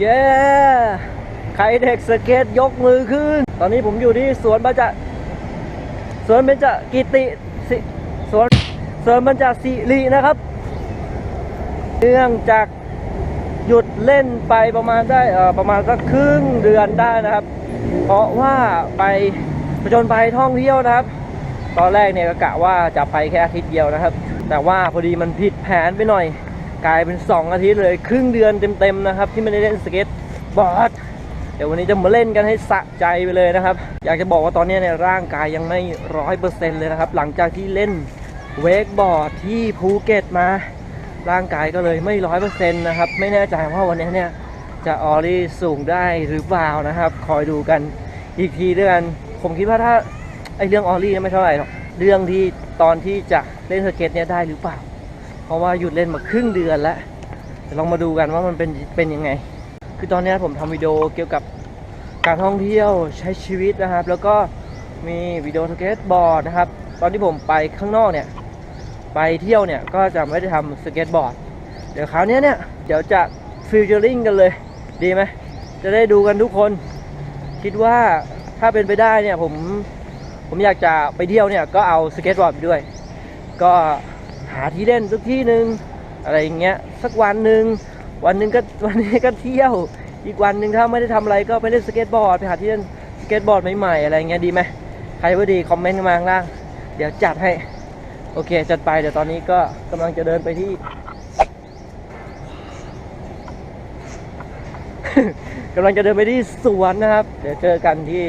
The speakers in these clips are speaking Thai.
เย้ใครเด็กสเก็ตยกมือขึ้น ตอนนี้ผมอยู่ที่สวนบรรจสวนเบญจกิติสิสวนสวนบรรจสิรินะครับเนื่องจากหยุดเล่นไปประมาณได้เอ่อประมาณสักครึ่งเดือนได้นะครับ เพราะว่าไปผจญภัยท่องเที่ยวนะครับ ตอนแรกเนี่ยก็กะว่าจะไปแค่อาทิตย์เดียวนะครับ แต่ว่าพอดีมันผิดแผนไปหน่อย กลายเป็น 2 อาทิตย์เลย ครึ่งเดือนเต็มๆนะครับ ที่ไม่ได้เล่นสเก็ตบอร์ดเดี๋ยววันนี้จะมาเล่นกันให้สะใจไปเลยนะครับ อยากจะบอกว่าตอนนี้เนี่ยร่างกายยังไม่ร้อยเปอร์เซ็นต์เลยนะครับ หลังจากที่เล่นเวกบอร์ดที่ภูเก็ตมา ร่างกายก็เลยไม่ร้อยเปอร์เซ็นต์นะครับ ไม่แน่ใจว่าวันนี้เนี่ยจะออรี่สูงได้หรือเปล่านะครับ คอยดูกันอีกทีด้วยกัน ผมคิดว่าถ้าไอเรื่องออรี่ไม่เท่าไหร่หรอก เรื่องที่ตอนที่จะเล่นสเก็ตเนี่ยได้หรือเปล่า เพราะว่าหยุดเล่นมาครึ่งเดือนแล้วเดี๋ยวลองมาดูกันว่ามันเป็นเป็นยังไง คือตอนนี้ผมทำวิดีโอเกี่ยวกับการท่องเที่ยวใช้ชีวิตนะครับ แล้วก็มีวิดีโอสเก็ตบอร์ดนะครับ ตอนที่ผมไปข้างนอกเนี่ยไปเที่ยวเนี่ยก็จะไม่ได้ทำสเก็ตบอร์ด เดี๋ยวคราวนี้เนี่ยเดี๋ยวจะฟิวเจอริงกันเลย ดีไหมจะได้ดูกันทุกคน คิดว่าถ้าเป็นไปได้เนี่ยผมผมอยากจะไปเที่ยวเนี่ยก็เอาสเก็ตบอร์ดไปด้วย ก็ หาที่เล่นสักที่หนึ่งอะไรอย่างเงี้ยสักวันหนึ่งวันหนึ่งก็วันนี้ก็เที่ยว อีกวันหนึ่งถ้าไม่ได้ทำอะไรก็ไปเล่นสเก็ตบอร์ดไปหาที่เล่นสเก็ตบอร์ดใหม่ๆอะไรอย่างเงี้ยดีไหมใครว่าดีคอมเมนต์มาข้างล่าง เดี๋ยวจัดให้ โอเค จัดไปเดี๋ยวตอนนี้ก็กำลังจะเดินไปที่กำลังจะเดินไปที่สวนนะครับ เดี๋ยวเจอกันที่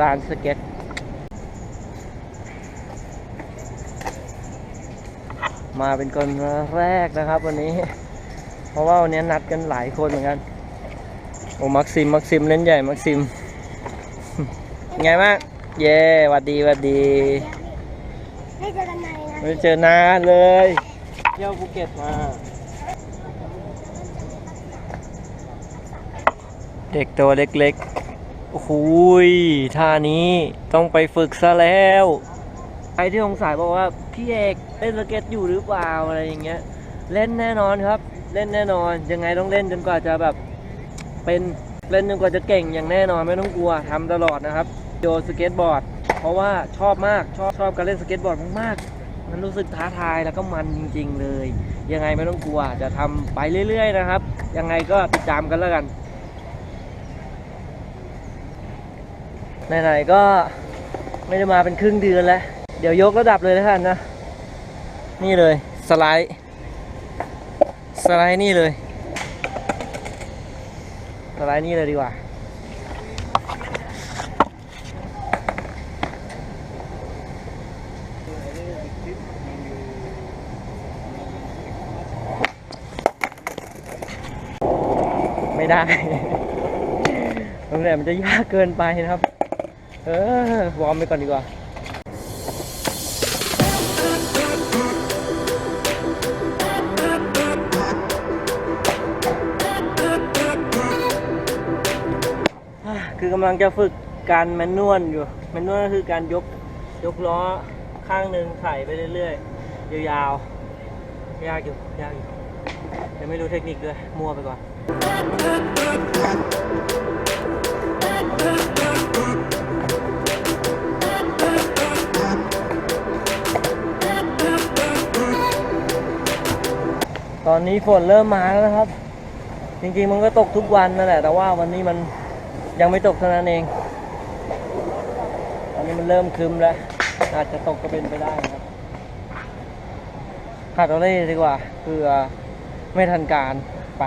ร้านสเก็ต มาเป็นคนแรกนะครับ วันนี้ เพราะว่าวันนี้นัดกันหลายคนเหมือนกันโอ้มักซิมมักซิมเล่นใหญ่มักซิมไงบ้างเย่หวัดดีหวัดดีไม่เจอกันนานนะไม่ได้เจอนานเลยเที่ยวภูเก็ตมา เด็กตัวเล็กๆโอ้โหยท่านี้ต้องไปฝึกซะแล้วใครที่สงสัยบอกว่า พี่เอกเล่นสเก็ตอยู่หรือเปล่าอะไรอย่างเงี้ย เล่นแน่นอนครับ เล่นแน่นอน ยังไงต้องเล่นจนกว่าจะแบบเป็นเล่นจนกว่าจะเก่งอย่างแน่นอนไม่ต้องกลัวทำตลอดนะครับโยสเก็ตบอร์ด เพราะว่าชอบมากชอบชอบการเล่นสเก็ตบอร์ดมากๆมันรู้สึกท้าทายแล้วก็มันจริง ๆ เลย ยังไงไม่ต้องกลัวจะทำไปเรื่อย ๆ นะครับ ยังไงก็ติดตามกันแล้วกันไหนๆก็ไม่ได้มาเป็นครึ่งเดือนแล้ว เดี๋ยวยกระดับเลยนะท่านนะ นี่เลยสไลด์ สไลด์นี่เลย สไลด์นี่เลยดีกว่า ไม่ได้ตรงนี้มันจะยากเกินไปนะครับ เออวอร์มไปก่อนดีกว่า คือกำลังจะฝึกการแมนนวลอยู่แมนนวลก็คือการยกยกล้อข้างหนึ่งไถ่ไปเรื่อยๆยาวๆยากอยู่ยากอยู่ยังไม่รู้เทคนิคด้วยมั่วไปก่อนตอนนี้ฝนเริ่มมาแล้วนะครับ จริงๆมันก็ตกทุกวันนั่นแหละ แต่ว่าวันนี้มัน ยังไม่ตกเท่านั้นเองตอนนี้มันเริ่มคึมแล้ว อาจจะตกก็เป็นไปได้นะครับขาดเอาเลยดีกว่าเพื่อไม่ทันการไป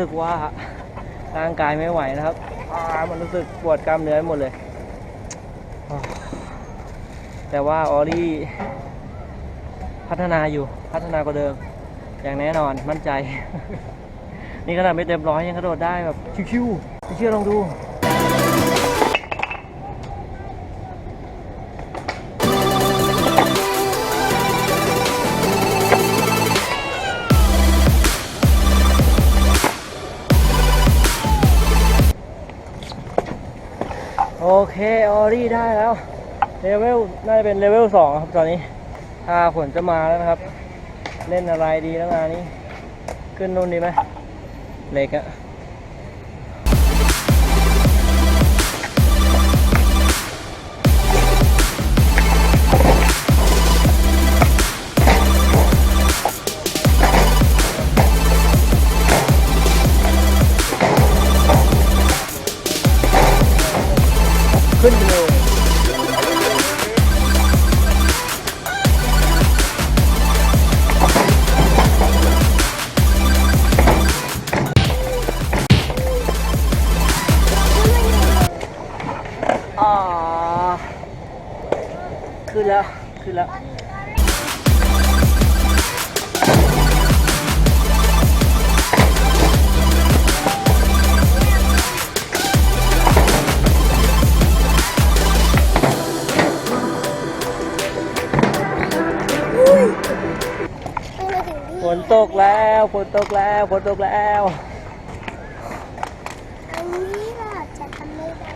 สึกว่าร่างกายไม่ไหวนะครับมันรู้สึกปวดกล้ามเนื้อหมดเลย แต่ว่าออรี่พัฒนาอยู่พัฒนากว่าเดิม อย่างแน่นอนมั่นใจ นี่ขนาดไม่เต็มร้อยยังกระโดดได้แบบชิวๆไม่เชื่อลองดู ออรี่ได้แล้วเลเวลน่าจะเป็นเลเวลสองครับตอนนี้ถ้าฝนจะมาแล้วนะครับ เล่นอะไรดีแล้วงานนี้ ขึ้นนู่นดีไหมเหล็กอะ ขึ้นแล้ว ขึ้นแล้วไม่มาถึงที่ฝนตกแล้วฝนตกแล้วฝนตกแล้วอันนี้เราจะทำไม่ได้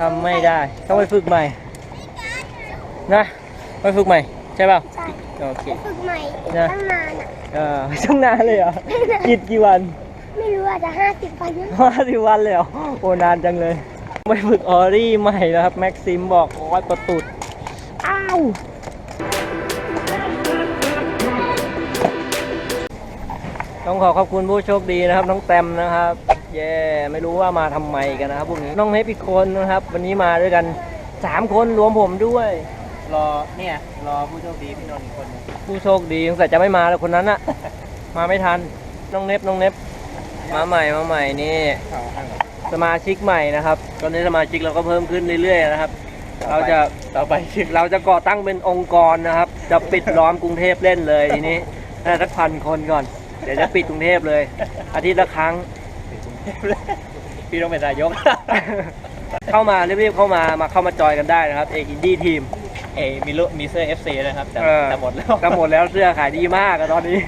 ทำไม่ได้ ต้องไปฝึกใหม่ นะไปฝึกใหม่ใช่ป่ะใช่โอเคไปฝึกใหม่อีกนะ ตั้งนานอะ เออช่วงนานเลยเหรอกิดกี่วันไม่รู้อาจจะห้าสิบวันนะห้าสิบวันเลยเหรอโอ้นานจังเลยไปฝึกออรี่ใหม่นะครับแม็กซิมบอกโอ้ยประตุดอ้าวต้องขอขอบคุณผู้โชคดีนะครับ น้องแตมนะครับ เย่ไม่รู้ว่ามาทำไมกันนะครับพวกนี้น้องเฮปอีกคนนะครับ วันนี้มาด้วยกันสามคนรวมผมด้วย รอเนี่ยรอผู้โชคดีพี่นนท์อีกคนหนึงผู้โชคดีสงสัยจะไม่มาแล้วคนนั้นอะมาไม่ทัน น้องเน็บน้องเน็บมาใหม่มาใหม่นี่ข่าวข้างหลังสมาชิกใหม่นะครับ ตอนนี้สมาชิกเราก็เพิ่มขึ้นเรื่อยๆนะครับ เราจะต่อไปชื่อเราจะก่อตั้งเป็นองค์กรนะครับ จะปิดล้อมกรุงเทพเล่นเลยทีนี้น่าสักพันคนก่อน เดี๋ยวจะปิดกรุงเทพเลย อาทิตย์ละครั้ง พี่ต้องเป็นนายก เข้ามารีบๆเข้ามามาเข้ามาจอยกันได้นะครับเอกอินดี้ทีม เอยมีลูกมีเสื้อ FC นะครับแต่เออ แต่หมดแล้วก็หมดแล้วเสื้อขายดีมากอะตอนนี้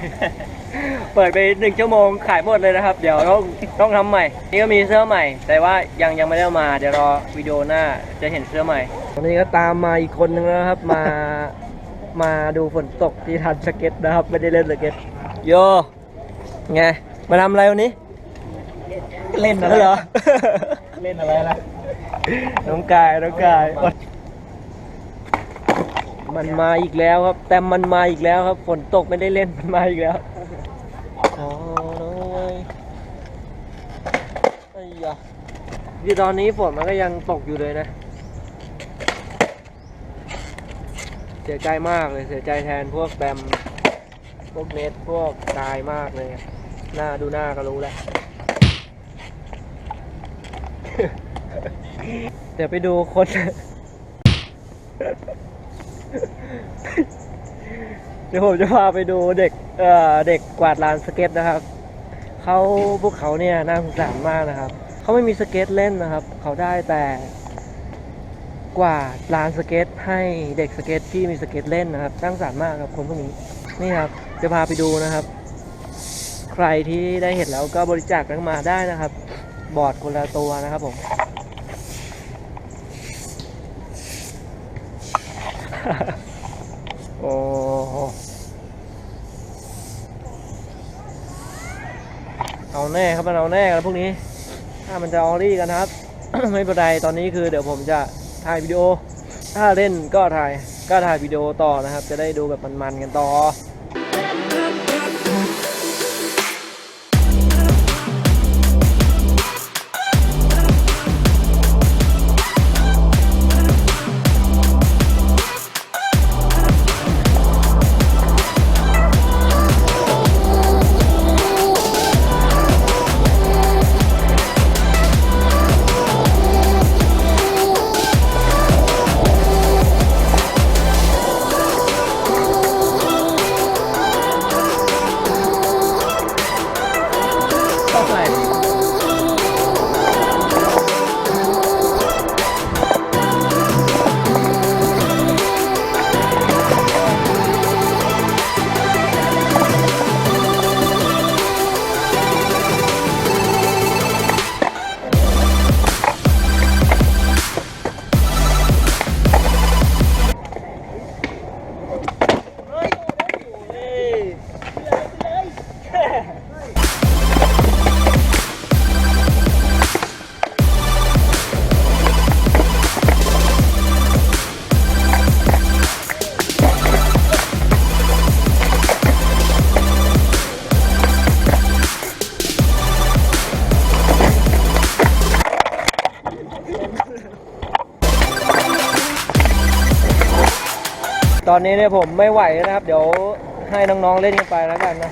เปิดไปหนึ่งชั่วโมงขายหมดเลยนะครับ เดี๋ยวต้องต้องทำใหม่ นี่ก็มีเสื้อใหม่ แต่ว่ายังยังไม่ได้เอามา เดี๋ยวรอวิดีโอหน้าจะเห็นเสื้อใหม่วันนี้ก็ตามมาอีกคนนึงแล้วนะครับ มา มาดูฝนตกที่ทันสเก็ตนะครับ ไม่ได้เล่นสเก็ตโยไงมาทำอะไรวันนี้เล่นอะไรเหรอ เล่นอะไรล่ะน้องกายน้องกาย มันมาอีกแล้วครับ แต่มันมาอีกแล้วครับ ฝนตกไม่ได้เล่นมันมาอีกแล้วอ๋อน้อยไอ้ยะที่ตอนนี้ฝนมันก็ยังตกอยู่เลยนะ เสียใจมากเลยเสียใจแทนพวกแบมพวกเน็ตพวกกายมากเลย หน้าดูหน้าก็รู้แล้วเดี๋ยวไปดูคน เดี๋ยวผมจะพาไปดูเด็กเอ่อเด็กกวาดลานสเก็ตนะครับ เขาพวกเขาเนี่ยน่าสงสารมากนะครับ เขาไม่มีสเก็ตเล่นนะครับ เขาได้แต่กวาดลานสเก็ตให้เด็กสเก็ตที่มีสเก็ตเล่นนะครับน่าสงสารมากครับคนพวกนี้ นี่ครับ จะพาไปดูนะครับ ใครที่ได้เห็นแล้วก็บริจาคกันมาได้นะครับ บอร์ดคนละตัวนะครับผม โอ้เอาแน่ครับมันเอาแน่กันพวกนี้ ถ้ามันจะออรี่กันครับ ไม่เป็นไรตอนนี้คือเดี๋ยวผมจะถ่ายวิดีโอ ถ้าเล่นก็ถ่ายก็ถ่ายวิดีโอต่อนะครับ จะได้ดูแบบมันๆกันต่อ ตอนนี้เนี่ยผมไม่ไหวนะครับ เดี๋ยวให้น้องๆเล่นกันไปแล้วกันนะ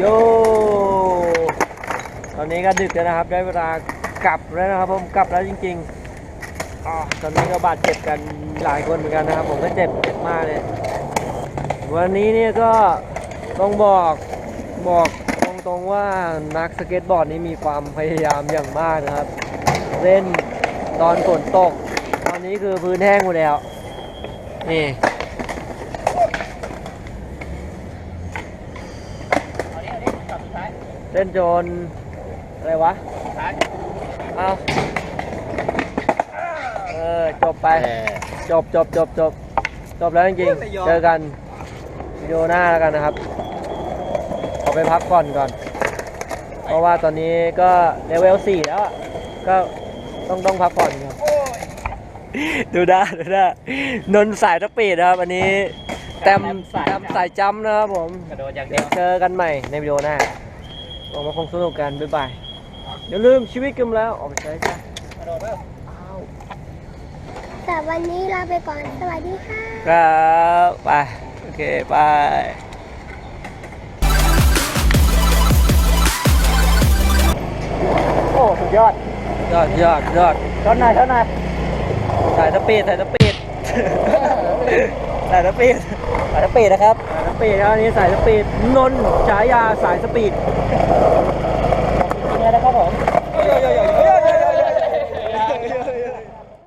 โยตอนนี้ก็ดึกแล้วนะครับ ได้เวลากลับแล้วนะครับผมกลับแล้วจริงๆอ๋อตอนนี้ก็บาดเจ็บกันหลายคนเหมือนกันนะครับ ผมก็เจ็บเจ็บมากเลย วันนี้เนี่ยก็ต้องบอกบอกตรงๆว่านักสเก็ตบอร์ดนี้มีความพยายามอย่างมากนะครับ เล่นตอนฝนตก ตอนนี้คือพื้นแห้งหมดแล้วนี่ เล่นโจนอะไรวะเอาเออจบไป จบจบจบจบจบแล้วจริงๆเจอกันวิดีโอหน้าแล้วกันนะครับ ขอไปพักก่อนก่อน เพราะว่าตอนนี้ก็เลเวล4แล้วอะก็ต้องต้องพักผ่อนครับดูได้ดูได้นนท์สายสปีดนะครับ อันนี้แต้มแต้มสายแต้มสายจำนะครับผมกระโดดอย่างเดีเดี๋ยยววเจอกันใหม่ในวิดีโอหน้า หวังว่าคงสนุกกัน บ๊ายบายอย่าลืมชีวิตกันแล้วออกไปใช้ซะกระโดดเร็วแต่วันนี้ลาไปก่อน สวัสดีค่ะ ครับไปโอเคบายโอ้สุดยอดยอดยอดยอด เท่าไหนเท่าไหนสายสปีดสายสปีด สายสปีดสายสปีดนะครับ สายสปีดครับอันนี้สายสปีดนนท์ฉายาสายสปีด